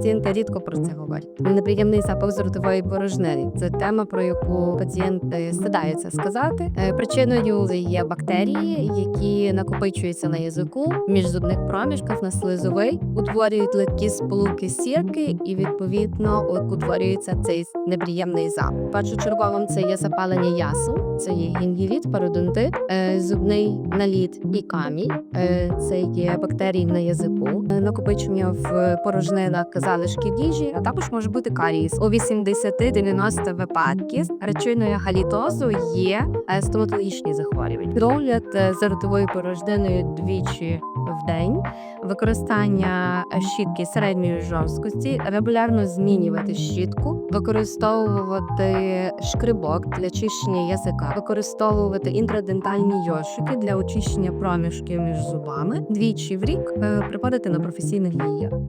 пацієнти рідко про це говорять. Неприємний запах з ротової порожнини це тема, про яку пацієнти стидаються сказати. Е, Причиною є бактерії, які накопичуються на язику між зубних проміжках на слизовий, утворюють легкі сполуки сірки, і відповідно утворюється цей неприємний запах. Першочерговим це є запалення ясу, це є гінгівіт, пародонтит, е, зубний наліт і камінь. Е, Це є бактерії на язику, е, накопичення в порожнинах залишків їжі, а також може бути карієс. У 80-90 випадків причиною галітозу є е, стоматологічні захворювання. Догляд е, за ротовою порожниною двічі в день, використання е, щітки середньої жорсткості, регулярно змінювати щітку, використовувати шкрибок для чищення язика, використовувати інтрадентальні йошики для очищення проміжків між зубами, двічі в рік приходити на професійних гігієн.